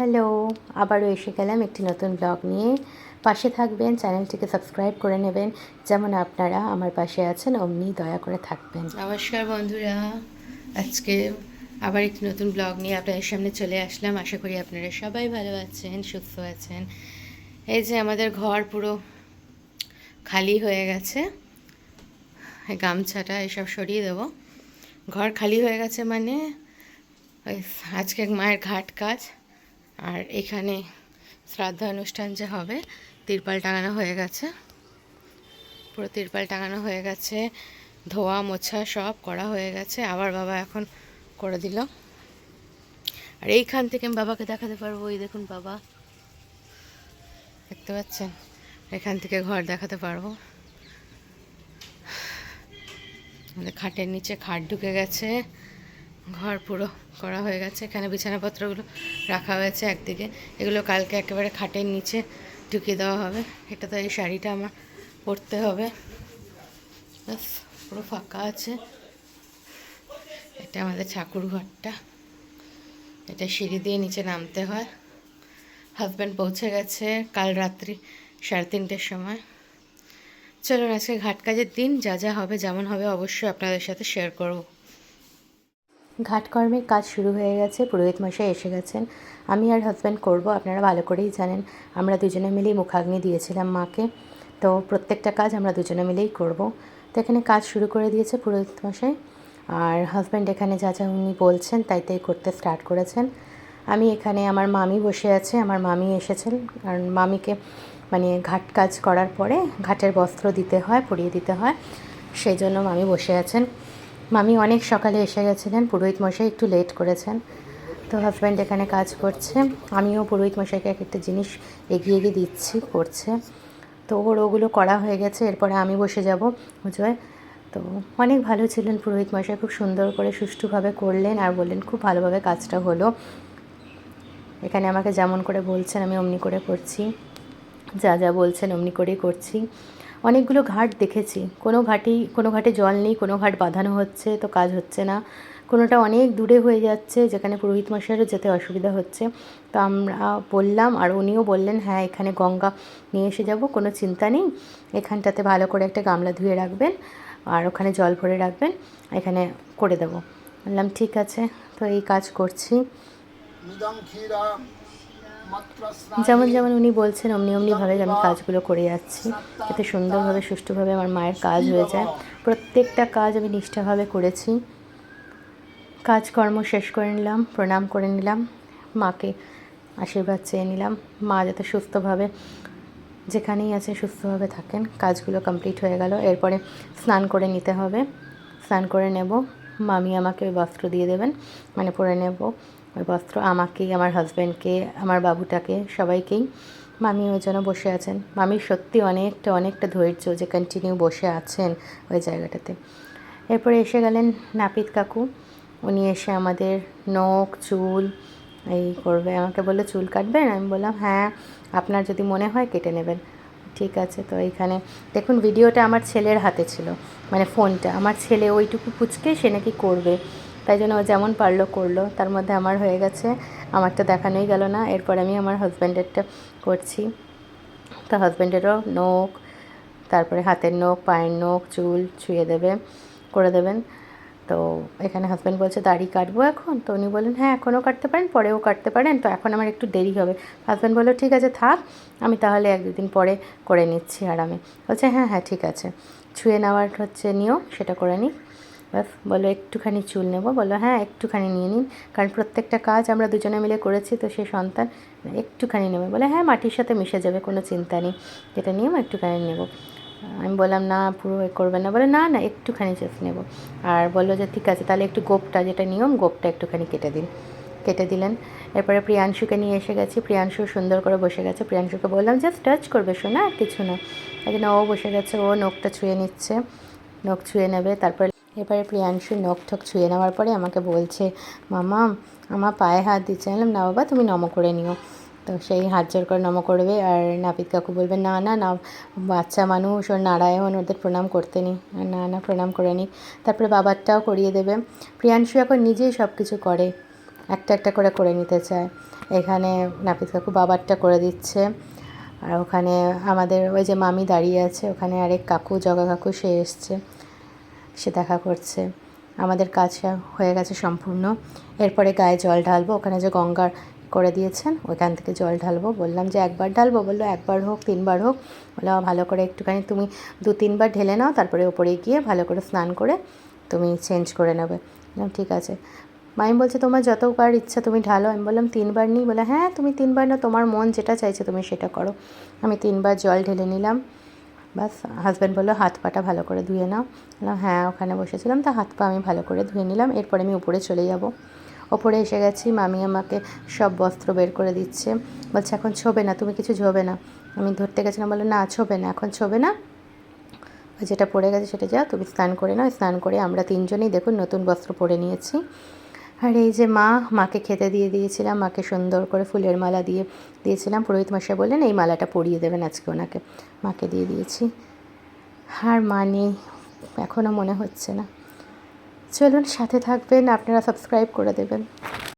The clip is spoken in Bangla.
হ্যালো, আবারও এসে গেলাম একটি নতুন ব্লগ নিয়ে। পাশে থাকবেন, চ্যানেলটিকে সাবস্ক্রাইব করে নেবেন। যেমন আপনারা আমার পাশে আছেন, অমনি দয়া করে থাকবেন। নমস্কার বন্ধুরা, আজকে আবার একটি নতুন ব্লগ নিয়ে আপনাদের সামনে চলে আসলাম। আশা করি আপনারা সবাই ভালো আছেন, সুস্থ আছেন। এই যে আমাদের ঘর পুরো খালি হয়ে গেছে। গামছাটা এসব সরিয়ে দেবো। ঘর খালি হয়ে গেছে মানে আজকে মায়ের ঘাট কাজ। আর এখানে শ্রাদ্ধ অনুষ্ঠান যে হবে, তিরপাল টাঙানো হয়ে গেছে। পুরো তিরপাল টাঙানো হয়ে গেছে, ধোয়া মোছা সব করা হয়ে গেছে। আবার বাবা এখন করে দিল। আর এইখান থেকে আমি বাবাকে দেখাতে পারব ওই দেখুন বাবা। দেখতে পাচ্ছেন? এখান থেকে ঘর দেখাতে পারব। আমাদের খাটের নিচে খাট ঢুকে গেছে। ঘর পুরো করা হয়ে গেছে। এখানে বিছানাপত্রগুলো রাখা হয়েছে একদিকে। এগুলো কালকে একেবারে খাটের নিচে ঢুকিয়ে দেওয়া হবে। এটা তো এই শাড়িটা আমার পরতে হবে। ব্যাস, পুরো ফাঁকা আছে। এটা আমাদের ঠাকুর ঘরটা। এটা সিঁড়ি দিয়ে নিচে নামতে হয়। হাজব্যান্ড পৌঁছে গেছে কাল রাত্রি সাড়ে তিনটের সময়। চলুন আজকে ঘাট কাজের দিন, যা যা হবে, যেমন হবে, অবশ্যই আপনাদের সাথে শেয়ার করব। ঘাটকর্মের কাজ শুরু হয়ে গেছে, পুরোহিত মশাই এসে গেছেন। আমি আর হাজব্যান্ড করব, আপনারা ভালো করেই জানেন, আমরা দুজনে মিলেই মুখাগ্নি দিয়েছিলাম মাকে। তো প্রত্যেকটা কাজ আমরা দুজনে মিলেই করব। তো এখানে কাজ শুরু করে দিয়েছে পুরোহিত মশাই। আর হাজব্যান্ড এখানে যা যা উনি বলছেন, তাই তাই করতে স্টার্ট করেছেন। আমি এখানে আমার মামি বসে আছে, আমার মামি এসেছেন। কারণ মামিকে মানে ঘাট কাজ করার পরে ঘাটের বস্ত্র দিতে হয়, পরিয়ে দিতে হয়, সেই জন্য মামি বসে আছেন। মামি অনেক সকালে এসে গেছিলেন, পুরোহিত মশাই একটু লেট করেছেন। তো হাজব্যান্ড এখানে কাজ করছে, আমিও পুরোহিত মশাইকে এক একটা জিনিস এগিয়ে এগিয়ে দিচ্ছি, করছে। তো ওর ওগুলো করা হয়ে গেছে, এরপরে আমি বসে যাব পুজোয় তো অনেক ভালো ছিলেন পুরোহিত মশাই, খুব সুন্দর করে সুষ্ঠুভাবে করলেন আর বললেন খুব ভালোভাবে কাজটা হলো। এখানে আমাকে যেমন করে বলছেন, আমি অমনি করে করছি। যা যা বলছেন অমনি করেই করছি। অনেকগুলো ঘাট দেখেছি। কোনো ঘাটেই, কোনো ঘাটে জল নেই, কোনো ঘাট বাঁধানো হচ্ছে, তো কাজ হচ্ছে না। কোনোটা অনেক দূরে হয়ে যাচ্ছে, যেখানে পুরোহিত মশাইয়েরও যেতে অসুবিধা হচ্ছে। তো আমরা বললাম, আর উনিও বললেন হ্যাঁ এখানে গঙ্গা নিয়ে এসে যাব, কোনো চিন্তা নেই। এখানটাতে ভালো করে একটা গামলা ধুয়ে রাখবেন, আর ওখানে জল ভরে রাখবেন, এখানে করে দেবো। বললাম, ঠিক আছে। তো এই কাজ করছি। যেমন যেমন উনি বলছেন, অমনি অমনিভাবে আমি কাজগুলো করে যাচ্ছি। যাতে সুন্দরভাবে, সুষ্ঠুভাবে আমার মায়ের কাজ হয়ে যায়। প্রত্যেকটা কাজ আমি নিষ্ঠাভাবে করেছি। কাজকর্ম শেষ করে নিলাম, প্রণাম করে নিলাম, মাকে আশীর্বাদ চেয়ে নিলাম। মা যাতে সুস্থভাবে, যেখানেই আছে সুস্থভাবে থাকেন। কাজগুলো কমপ্লিট হয়ে গেল। এরপরে স্নান করে নিতে হবে। স্নান করে নেব। মামি আমাকে বস্ত্র দিয়ে দেবেন। মানে পরে নেব। ওই বস্ত্র আমাকেই আমার হাজব্যান্ডকে আমার বাবুটাকে, সবাইকেই। মামি ওই জন্য বসে আছেন। মামির সত্যি অনেকটা অনেকটা ধৈর্য যে কন্টিনিউ বসে আছেন ওই জায়গাটাতে। এরপরে এসে গেলেন নাপিত কাকু। উনি এসে আমাদের নখ, চুল এই করবে। আমাকে বলল, চুল কাটবেন? আমি বললাম হ্যাঁ আপনার যদি মনে হয় কেটে নেবেন। ঠিক আছে। তো এইখানে দেখুন ভিডিওটা আমার ছেলের হাতে ছিল মানে ফোনটা আমার ছেলে ওইটুকু পুচকে সে নাকি করবে। তাই জন্য ও যেমন পারল করল, তার মধ্যে আমার হয়ে গেছে। আমারটা দেখানোই গেল না, এরপর আমি আমার হাজব্যান্ডেরটা করছি। তো হাজব্যান্ডেরও নখ, তারপরে হাতের নখ, পায়ের নখ, চুল ছুঁয়ে দেবে, করে দেবেন। তো এখানে হাজব্যান্ড বলছে, দাড়ি কাটবো এখন? তো উনি বললেন হ্যাঁ এখনও কাটতে পারেন, পরেও কাটতে পারেন। তো এখন আমার একটু দেরি হবে। হাজব্যান্ড বলল, ঠিক আছে, থাক, আমি তাহলে এক দুদিন পরে করে নিচ্ছি আরামে। বলছে হ্যাঁ হ্যাঁ ঠিক আছে। ছুঁয়ে নেওয়ার হচ্ছে নিয়ম, সেটা করে নিই। ব্যাস, বলো একটুখানি চুল নেব। বলো হ্যাঁ একটুখানি নিয়ে নিন। কারণ প্রত্যেকটা কাজ আমরা দুজনে মিলে করেছি, তো সে সন্তান একটুখানি নেবে। বলে হ্যাঁ মাটির সাথে মিশে যাবে, কোনো চিন্তা নেই। যেটা নিয়ম একটুখানি নেব। আমি বললাম, না, পুরো এ করবেন না। বলে, না না, একটুখানি জাস্ট নেব। আর বলল যে, ঠিক আছে, তাহলে একটু গোপটা যেটা নিয়ম, গোপটা একটুখানি কেটে দিন। কেটে দিলেন। এরপরে প্রিয়াংশুকে নিয়ে এসে গেছি। প্রিয়াংশু সুন্দর করে বসে গেছে। প্রিয়াংশুকে বললাম জাস্ট টাচ করবে, শোনা, আর কিছু না। এই জন্য ও বসে গেছে। ও নখটা ছুঁয়ে নিচ্ছে। নখ ছুঁয়ে নেবে, তারপরে এবারে প্রিয়াংশু নখ ঠক ছুঁয়ে নেওয়ার পরে আমাকে বলছে, মামা, আমার পায়ে হাত দিচ্ছে। বললাম, না বাবা, তুমি নম করে নিও। তো সেই হাত জোর করে নম করবে আর নাপিত কাকু বলবে, না না না, বাচ্চা মানুষ ওর নারায়ণ, ওদের প্রণাম করতে নি। না না প্রণাম করে নিক তারপরে বাবারটাও করিয়ে দেবে। প্রিয়াংশু এখন নিজেই সব কিছু করে, একটা একটা করে করে নিতে চায়। এখানে নাপিত কাকু বাবারটা করে দিচ্ছে। আর ওখানে আমাদের ওই যে মামি দাঁড়িয়ে আছে, ওখানে আরেক কাকু, জগা কাকু, সে এসছে। সে দেখা করছে। আমাদের কাজ হয়ে গেছে সম্পূর্ণ। এরপরে গায়ে জল ঢালবো, ওখানে যে গঙ্গার করে দিয়েছেন, ওইখান থেকে জল ঢালবো। বললাম যে একবার ঢালবো, বলল একবার হোক, তিনবার হোক। বলল ভালো করে একটুখানি তুমি দু তিনবার ঢেলে নাও, তারপরে ওপরে গিয়ে ভালো করে স্নান করে তুমি চেঞ্জ করে নেবে। বললাম, ঠিক আছে। মাইম বলছে, তোমার যতবার ইচ্ছা তুমি ঢালো। আমি বললাম, তিনবার নিই? বলে হ্যাঁ তুমি তিনবার না তোমার মন যেটা চাইছে তুমি সেটা করো। আমি তিনবার জল ঢেলে নিলাম। বাস হাজব্যান্ড বলল, হাত পাটা ভালো করে ধুয়ে নাও। হ্যাঁ ওখানে বসেছিলাম। তা হাত পা আমি ভালো করে ধুয়ে নিলাম। এরপরে আমি উপরে চলে যাব। ওপরে এসে গেছি, মামি আমাকে সব বস্ত্র বের করে দিচ্ছে। বলছে, এখন ছোবে না, তুমি কিছু ছোবে না। আমি ধরতে গেছিলাম, বলল, না, ছোবে না, এখন ছোবে না। যেটা পড়ে গেছে সেটা যা, তুমি স্নান করে নাও। স্নান করে আমরা তিনজনেই দেখুন নতুন বস্ত্র পরে নিয়েছি। আর এই যে মা, মাকে খেতে দিয়ে দিয়েছিলাম, মাকে সুন্দর করে ফুলের মালা দিয়ে দিয়েছিলাম। পুরোহিত মশাই বললেন, এই মালাটা পরিয়ে দেবেন আজকে ওনাকে। মাকে দিয়ে দিয়েছি। আর মা নেই এখনও মনে হচ্ছে না। চলুন, সাথে থাকবেন, আপনারা সাবস্ক্রাইব করে দেবেন।